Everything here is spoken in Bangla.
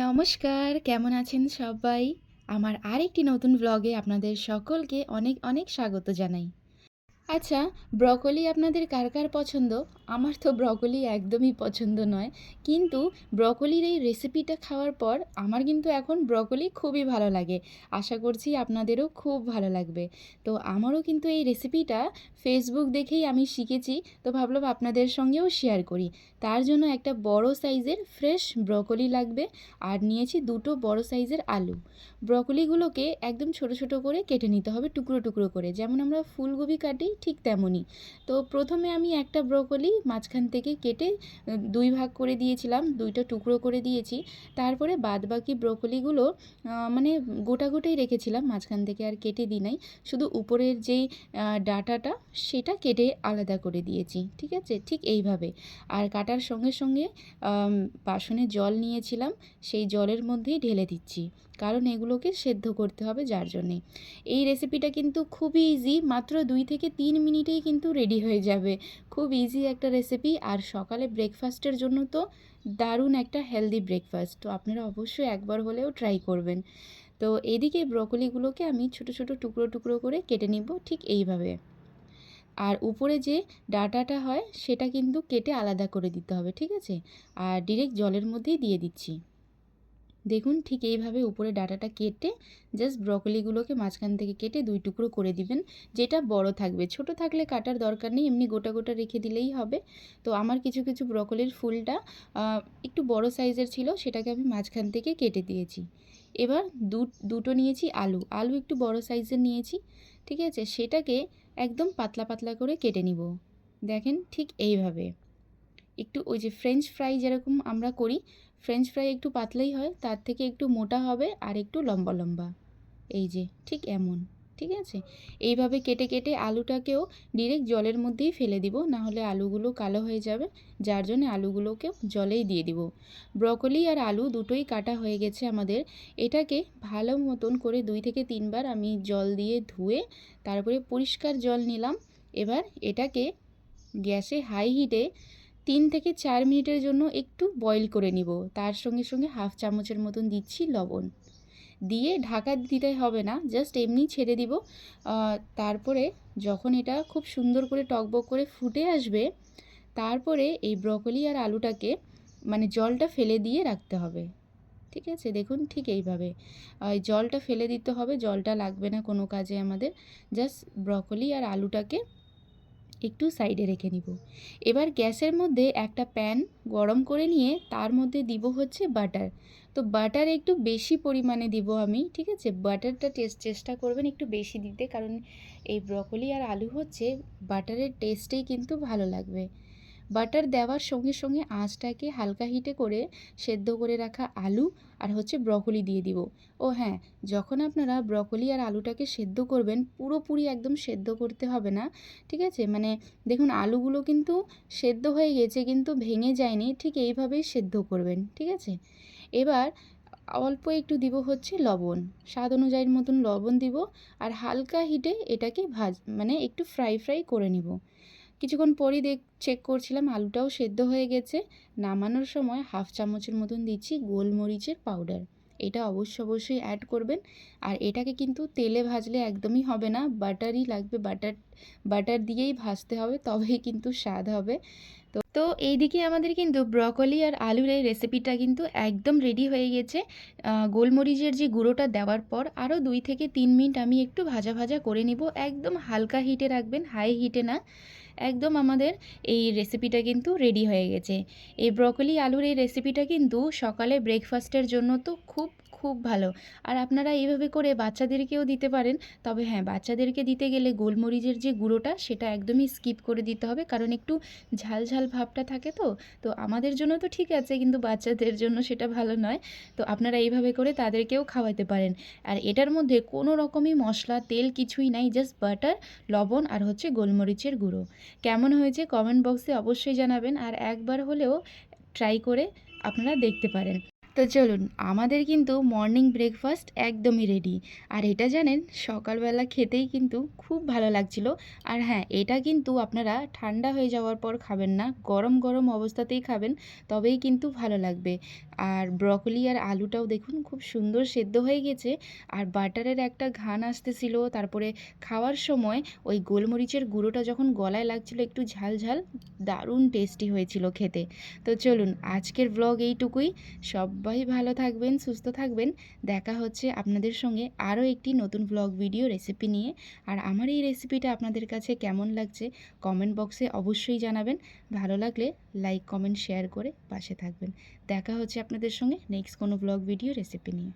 নমস্কার কেমন আছেন সবাই? আমার আরেকটি নতুন ব্লগে আপনাদের সকলকে অনেক অনেক স্বাগত জানাই। আচ্ছা ব্রকলি আপনাদের কার কার পছন্দ? আমার তো ব্রকলি একদমই পছন্দ নয়। কিন্তু ব্রকলির এই রেসিপিটা খাওয়ার পর আমার কিন্তু এখন ব্রকলি খুবই ভালো লাগে। আশা করছি আপনাদেরও খুব ভালো লাগবে। তো আমারও কিন্তু এই রেসিপিটা ফেসবুক দেখেই আমি শিখেছি। তো ভাবলাম আপনাদের সঙ্গেও শেয়ার করি। তার জন্য একটা বড় সাইজের ফ্রেশ ব্রকলি লাগবে আর নিয়েছি দুটো বড় সাইজের আলু। ব্রকলিগুলোকে একদম ছোট ছোট করে কেটে নিতে হবে টুকরো টুকরো করে। যেমন আমরা ফুলকপি কাটি ঠিক তেমনই। তো প্রথমে আমি একটা ব্রকলি মাঝখান থেকে কেটে দুই ভাগ করে দিয়েছিলাম, দুইটা টুকরো করে দিয়েছি। তারপরে বাদবাকি ব্রকলিগুলো মানে গোটা গোটাই রেখেছিলাম, মাঝখান থেকে আর কেটে দিই নাই। শুধু উপরের যেই ডাটাটা, সেটা কেটে আলাদা করে দিয়েছি, ঠিক আছে? ঠিক এইভাবে। আর কাটার সঙ্গে সঙ্গে বাসনে জল নিয়েছিলাম, সেই জলের মধ্যেই ঢেলে দিচ্ছি। কারণ এগুলোকে সেদ্ধ করতে হবে যার জন্যে। এই রেসিপিটা কিন্তু খুবই ইজি মাত্র দুই থেকে তিন মিনিটেই কিন্তু রেডি হয়ে যাবে। খুব ইজি একটা রেসিপি আর সকালে ব্রেকফাস্টের জন্য তো দারুণ একটা হেলদি ব্রেকফাস্ট তো আপনারা অবশ্যই একবার হলেও ট্রাই করবেন। তো এদিকে ব্রকলিগুলোকে আমি ছোট ছোট টুকরো টুকরো করে কেটে নিব ঠিক এইভাবে। আর উপরে যে ডাটাটা হয়, সেটা কিন্তু কেটে আলাদা করে দিতে হবে, ঠিক আছে? আর ডিরেক্ট জলের মধ্যেই দিয়ে দিচ্ছি। দেখুন ঠিক এইভাবে উপরে ডাটাটা কেটে জাস্ট ব্রকলিগুলোকে মাঝখান থেকে কেটে দুই টুকরো করে দিবেন, যেটা বড় থাকবে। ছোট থাকলে কাটার দরকার নেই, এমনি গোটা গোটা রেখে দিলেই হবে। তো আমার কিছু কিছু ব্রকলির ফুলটা একটু বড় সাইজের ছিল, সেটাকে আমি মাঝখান থেকে কেটে দিয়েছি। এবার দু, দুটো নিয়েছি আলু। আলু একটু বড় সাইজের নিয়েছি, ঠিক আছে? সেটাকে একদম পাতলা পাতলা করে কেটে নিব। দেখেন ঠিক এইভাবে। একটু ওই যে ফ্রেঞ্চ ফ্রাই যেরকম আমরা করি ফ্রেঞ্চ ফ্রাই একটু পাতলাই হয়, তার থেকে একটু মোটা হবে আর একটু লম্বা লম্বা। এই যে, ঠিক এমন, ঠিক আছে? এইভাবে কেটে কেটে আলুটাকেও ডিরেক্ট জলের মধ্যেই ফেলে দিব না হলে আলুগুলো কালো হয়ে যাবে, যার জন্য আলুগুলোকেও জলেই দিয়ে দিব। ব্রকলি আর আলু দুটোই কাটা হয়ে গেছে আমাদের। এটাকে ভালো মতন করে দুই থেকে তিনবার আমি জল দিয়ে ধুয়ে, তারপরে পরিষ্কার জল নিলাম। এবার এটাকে গ্যাসে হাই হিটে তিন থেকে চার মিনিটের জন্য একটু বয়েল করে নিব। তার সঙ্গে সঙ্গে হাফ চামচের মতন দিচ্ছি লবণ। দিয়ে ঢাকা দিতে হবে না জাস্ট এমনি ছেড়ে দিব। তারপরে যখন এটা খুব সুন্দর করে টকবক করে ফুটে আসবে, তারপরে এই ব্রকলি আর আলুটাকে মানে জলটা ফেলে দিয়ে রাখতে হবে। ঠিক আছে? দেখুন ঠিক এইভাবে। এই জলটা ফেলে দিতে হবে, জলটা লাগবে না কোনো কাজে আমাদের। জাস্ট ব্রকলি আর আলুটাকে একটু সাইডে রেখে নিব। এবার গ্যাসের মধ্যে একটা প্যান গরম করে নিয়ে তার মধ্যে দিব হচ্ছে বাটার। তো বাটার একটু বেশি পরিমাণে দিব আমি, ঠিক আছে? বাটারটা টেস্ট চেষ্টা করবেন একটু বেশি দিতে, কারণ এই ব্রকলি আর আলু হচ্ছে বাটারের টেস্টেই কিন্তু ভালো লাগবে। বাটার দেওয়ার সঙ্গে সঙ্গে আঁচটাকে হালকা হিটে করে সেদ্ধ করে রাখা আলু আর হচ্ছে ব্রকলি দিয়ে দিব। ও হ্যাঁ যখন আপনারা ব্রকলি আর আলুটাকে সেদ্ধ করবেন, পুরোপুরি একদম সেদ্ধ করতে হবে না, ঠিক আছে? মানে দেখুন, আলুগুলো কিন্তু সেদ্ধ হয়ে গেছে কিন্তু ভেঙে যায়নি, ঠিক এইভাবেই সেদ্ধ করবেন, ঠিক আছে? এবার অল্প একটু দিব হচ্ছে লবণ, স্বাদ অনুযায়ীর মতন লবণ দিব আর হালকা হিটে এটাকে ভাজ মানে একটু ফ্রাই ফ্রাই করে নিব। কিছুক্ষণ পরই দেখ চেক করছিলাম, আলুটাও সেদ্ধ হয়ে গেছে। নামানোর সময় হাফ চামচের মতন দিচ্ছি গোলমরিচের পাউডার এটা অবশ্য অবশ্যই অ্যাড করবেন। আর এটাকে কিন্তু তেলে ভাজলে একদমই হবে না বাটারই লাগবে বাটার বাটার দিয়েই ভাজতে হবে, তবেই কিন্তু স্বাদ হবে। তো তো এইদিকে আমাদের কিন্তু ব্রকলি আর আলুর এই রেসিপিটা কিন্তু একদম রেডি হয়ে গেছে। গোলমরিচের যে গুঁড়োটা দেওয়ার পর আরও দুই থেকে তিন মিনিট আমি একটু ভাজা ভাজা করে নিব। একদম হালকা হিটে রাখবেন হাই হিটে না। একদম আমাদের এই রেসিপিটা কিন্তু রেডি হয়ে গেছে। এই ব্রকলি আলুর এই রেসিপিটা কিন্তু সকালে ব্রেকফাস্টের জন্য তো খুব খুব ভালো। আর আপনারা এইভাবে করে বাচ্চাদেরকেও দিতে পারেন। তবে হ্যাঁ বাচ্চাদেরকে দিতে গেলে গোলমরিচের যে গুঁড়োটা, সেটা একদমই স্কিপ করে দিতে হবে। কারণ একটু ঝাল ঝাল ভাবটা থাকে তো। তো আমাদের জন্য তো ঠিক আছে, কিন্তু বাচ্চাদের জন্য সেটা ভালো নয়। তো আপনারা এইভাবে করে তাদেরকেও খাওয়াতে পারেন। আর এটার মধ্যে কোনো রকমই মশলা, তেল কিছুই নাই জাস্ট বাটার লবণ আর হচ্ছে গোলমরিচের গুঁড়ো। কেমন হয়েছে কমেন্ট বক্সে অবশ্যই জানাবেন। আর একবার হলেও ট্রাই করে আপনারা দেখতে পারেন। তো চলুন, আমাদের কিন্তু মর্নিং ব্রেকফাস্ট একদমই রেডি আর এটা জানেন, সকালবেলা খেতেই কিন্তু খুব ভালো লাগছিল। আর হ্যাঁ এটা কিন্তু আপনারা ঠান্ডা হয়ে যাওয়ার পর খাবেন না, গরম গরম অবস্থাতেই খাবেন, তবেই কিন্তু ভালো লাগবে। আর ব্রকলি আর আলুটাও দেখুন খুব সুন্দর সেদ্ধ হয়ে গেছে। আর বাটারের একটা ঘান আসতেছিল। তারপরে খাওয়ার সময় ওই গোলমরিচের গুঁড়োটা যখন গলায় লাগছিল একটু ঝাল ঝাল, দারুণ টেস্টি হয়েছিল খেতে। তো চলুন আজকের ব্লগ এইটুকুই। সবাই ভালো থাকবেন, সুস্থ থাকবেন। দেখা হচ্ছে আপনাদের সঙ্গে আরও একটি নতুন ব্লগ ভিডিও রেসিপি নিয়ে। আর আমার এই রেসিপিটা আপনাদের কাছে কেমন লাগছে কমেন্ট বক্সে অবশ্যই জানাবেন। ভালো লাগলে লাইক কমেন্ট শেয়ার করে পাশে থাকবেন। দেখা হচ্ছে আপনাদের সঙ্গে নেক্সট কোনো ব্লগ ভিডিও রেসিপি নিয়ে।